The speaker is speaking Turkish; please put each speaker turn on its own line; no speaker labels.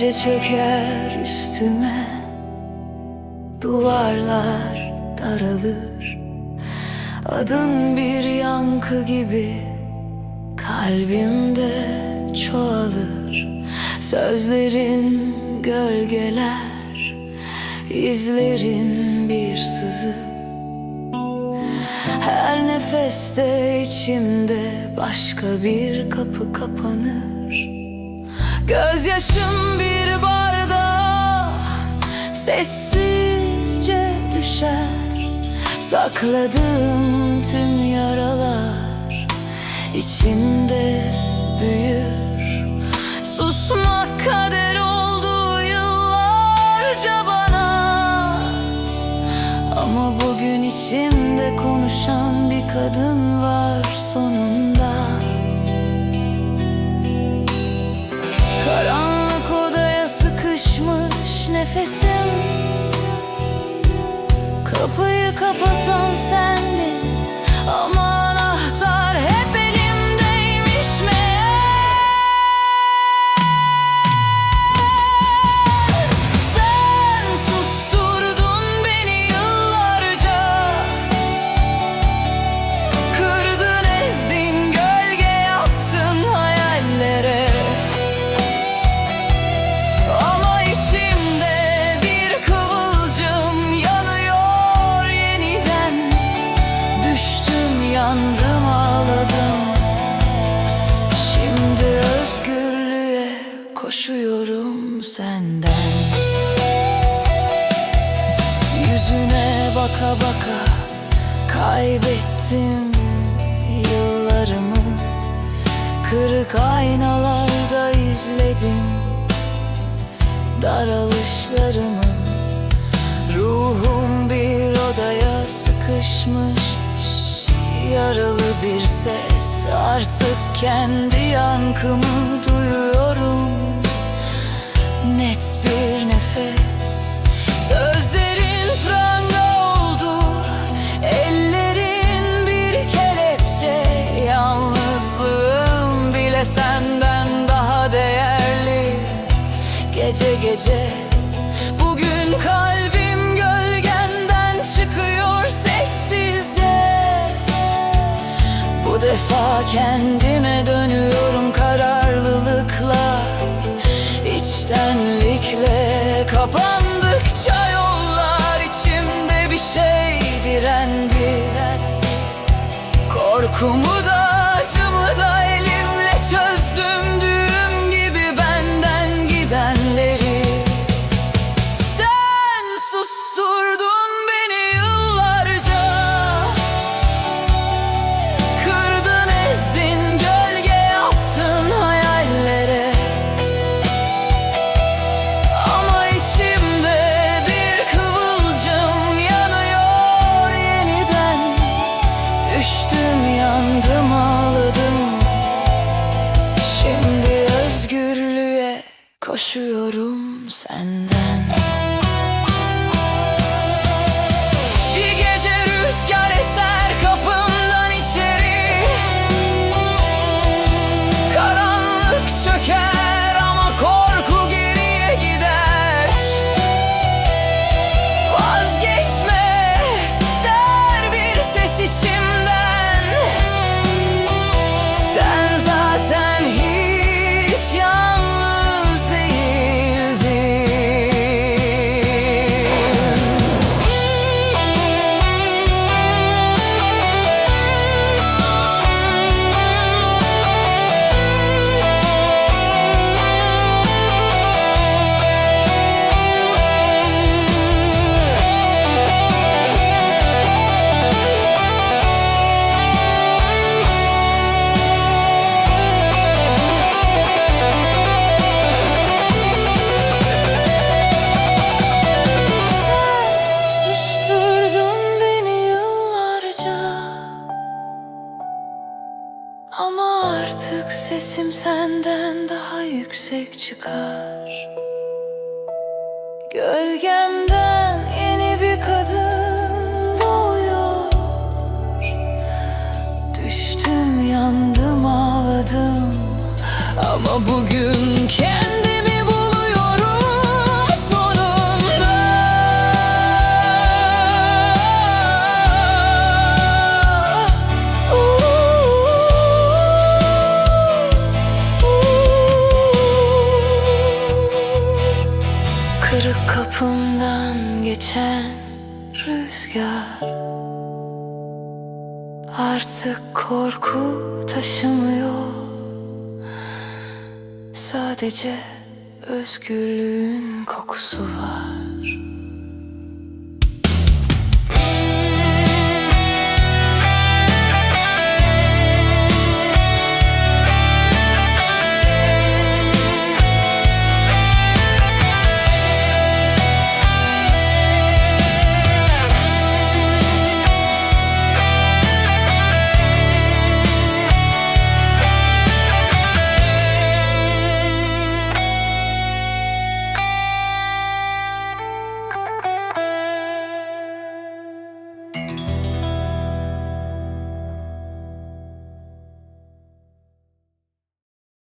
gece çöker üstüme Duvarlar daralır. Adın bir yankı gibi Kalbimde çoğalır. Sözlerin gölgeler izlerin bir sızı. Her nefeste içimde Başka bir kapı kapanır Gözyaşım bir bardağa Sessizce düşer. Sakladığım tüm yaralar içimde büyür. Susmak kader oldu yıllarca bana. Ama bugün içimde konuşan bir kadın var sonunda nefesim. Kapıyı kapatan sendin Ama baka baka kaybettim yıllarımı. Kırık aynalarda izledim daralışlarımı Ruhum bir odaya sıkışmış Yaralı bir ses. Artık kendi yankımı duyuyorum. Net bir nefes Gece gece. Bugün kalbim gölgenden çıkıyor sessizce. Bu defa kendime dönüyorum kararlılıkla. İçtenlikle Kapandıkça yollar içimde bir şey direndi. Korkumu sesim senden daha yüksek çıkar. Gölgemden Kapımdan geçen rüzgar. Artık korku taşımıyor. Sadece özgürlüğün kokusu var